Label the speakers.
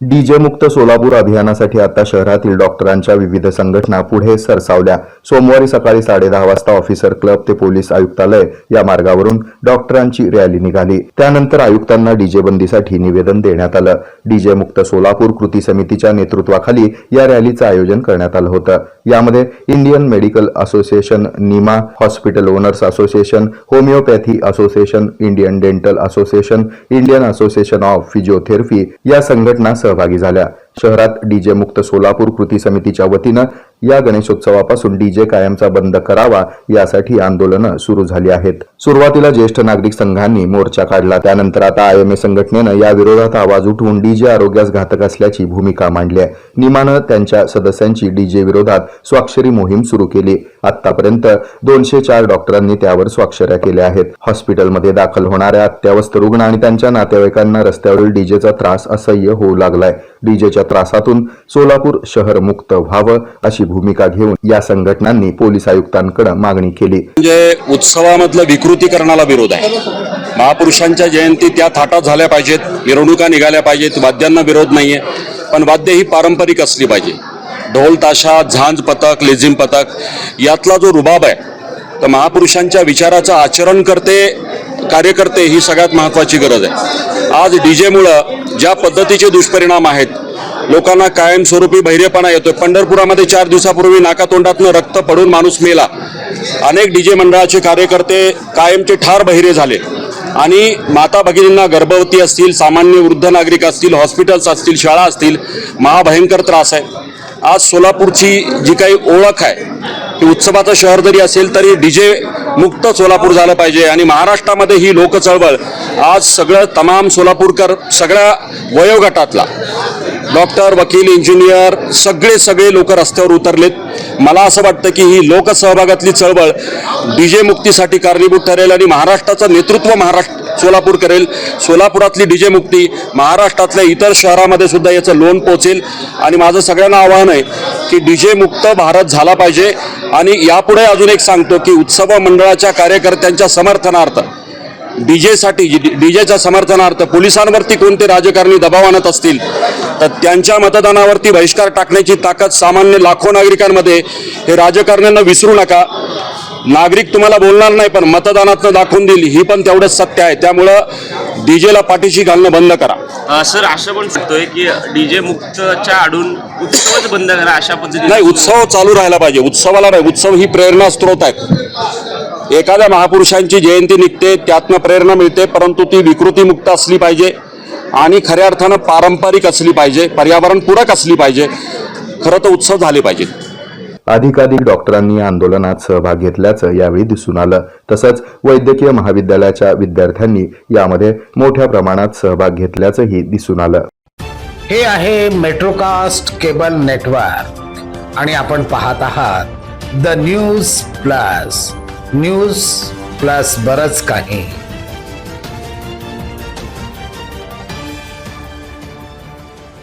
Speaker 1: DJ मुक्त सोलापूर अभियानासाठी आता शहरातील डॉक्टरांच्या विविध संघटना पुढे सरसावल्या. सोमवारी सकाळी साडेदहा वाजता ऑफिसर क्लब ते पोलीस आयुक्तालय या मार्गावरून डॉक्टरांची रॅली निघाली. त्यानंतर आयुक्तांना डीजे बंदीसाठी निवेदन देण्यात आलं. डीजे मुक्त सोलापूर कृती समितीच्या नेतृत्वाखाली या रॅलीचं आयोजन करण्यात आलं होतं. यामध्ये Indian medical association NIMA hospital owners association homeopathy association Indian dental association Indian association of physiotherapy या संघटना सहभागी झाल्या. शहरात डीजे मुक्त सोलापूर कृती समितीच्या वतीनं या गणेशोत्सवापासून डीजे कायमचा बंद करावा यासाठी आंदोलनं सुरू झाली आहेत. सुरुवातीला ज्येष्ठ नागरिक संघांनी मोर्चा काढला. त्यानंतर आता आय एम ए संघटनेनं या विरोधात आवाज उठवून डीजे आरोग्यास घातक असल्याची भूमिका मांडली आहे. निमानं त्यांच्या सदस्यांची डीजे विरोधात स्वाक्षरी मोहीम सुरू केली. आतापर्यंत दोनशे चार डॉक्टरांनी त्यावर स्वाक्षऱ्या केल्या आहेत. हॉस्पिटलमध्ये दाखल होणाऱ्या अत्यावस्थ रुग्ण आणि त्यांच्या नातेवाईकांना रस्त्यावरील डीजेचा त्रास असह्य होऊ लागलाय. डीजेच्या त्रासातून सोलापूर शहर मुक्त व्हावं अशी भूमिका घेऊन या संघटनांनी पोलीस आयुक्तांकडे मागणी केली.
Speaker 2: म्हणजे उत्सवामधलं विकृतीकरणाला विरोध आहे. महापुरुषांच्या जयंती त्या थाटात झाल्या पाहिजेत मिरवणुका निघाल्या पाहिजेत वाद्यांना विरोध नाहीये. पण वाद्य ही पारंपरिक असली पाहिजे. ढोल ताशा झांज पथक लेझिम पथक यातला जो रुबाब आहे तर महापुरुषांच्या विचाराचं आचरण करते कार्यकर्ते ही सगळ्यात महत्त्वाची गरज आहे. आज डीजेमुळं ज्या पद्धतीचे दुष्परिणाम आहेत लोकांना कायमस्वरूपी बहिरेपणा येतोय. पंढरपुरामध्ये चार दिवसापूर्वी नाकातोंडातनं रक्त पडून माणूस मेला. अनेक डी जे मंडळाचे कार्यकर्ते कायमचे ठार बहिरे झाले. आणि माता भगिनींना गर्भवती असतील सामान्य वृद्ध नागरिक असतील हॉस्पिटल्स असतील शाळा असतील महाभयंकर त्रास आहे. आज सोलापूरची जी काही ओळख आहे ती उत्सवाचं शहर जरी असेल तरी डीजे मुक्त सोलापूर झालं पाहिजे. आणि महाराष्ट्रामध्ये ही लोक चळवळ आज सगळं तमाम सोलापूरकर सगळ्या वयोगटातला डॉक्टर वकील इंजिनियर सगळे सगळे लोक रस्त्यावर उतरलेत. मला असं वाटतं की ही लोकसहभागातली चळवळ डीजे मुक्तीसाठी कारणीभूत ठरेल आणि महाराष्ट्राचं नेतृत्व महाराष्ट्र सोलापूर करेल. सोलापुरातली डीजे मुक्ती महाराष्ट्रातल्या इतर शहरामध्ये सुद्धा याचं लोन पोचेल. आणि माझं सगळ्यांना आव्हान आहे की डीजे मुक्त भारत झाला पाहिजे. आणि यापुढे अजून एक सांगतो की उत्सव मंडळाच्या कार्यकर्त्यांच्या समर्थनार्थ डीजेसाठी डीजेच्या समर्थनार्थ पोलिसांवरती कोणते राजकारणी दबाव आणत असतील तर त्यांच्या मतदानावरती बहिष्कार टाकण्याची ताकद सामान्य लाखो नागरिकांमध्ये हे राजकारण्यांना विसरू नका. नागरिक तुम्हाला बोलणार नाही पण मतदानातनं दाखवून देईल. ही पण तेवढंच सत्य आहे. त्यामुळं डीजेला पाठीशी घालणं बंद करा.
Speaker 3: सर असं पण सांगतोय की डीजे मुक्तच्या आडून उत्सवच बंद करा अशा पद्धतीने.
Speaker 2: नाही उत्सव चालू राहायला पाहिजे. उत्सवाला नाही उत्सव ही प्रेरणा स्त्रोत आहेत. एखाद्या महापुरुषांची जयंती निघते त्यातनं प्रेरणा मिळते परंतु ती विकृतीमुक्त असली पाहिजे. आणि खऱ्या अर्थानं पारंपरिक असली पाहिजे पर्यावरणपूरक असली पाहिजे खरं तर उत्सव झाले पाहिजेत
Speaker 1: अधिकाधिक डॉक्टरांनी आंदोलनात सहभाग घेतल्याचं यावेळी दिसून आलं. तसंच वैद्यकीय महाविद्यालयाच्या विद्यार्थ्यांनी यामध्ये मोठ्या प्रमाणात सहभाग घेतल्याचंही दिसून आलं.
Speaker 4: हे आहे मेट्रोकास्ट केबल नेटवर्क. आणि आपण पाहत आहात the news plus. News plus बरच काही.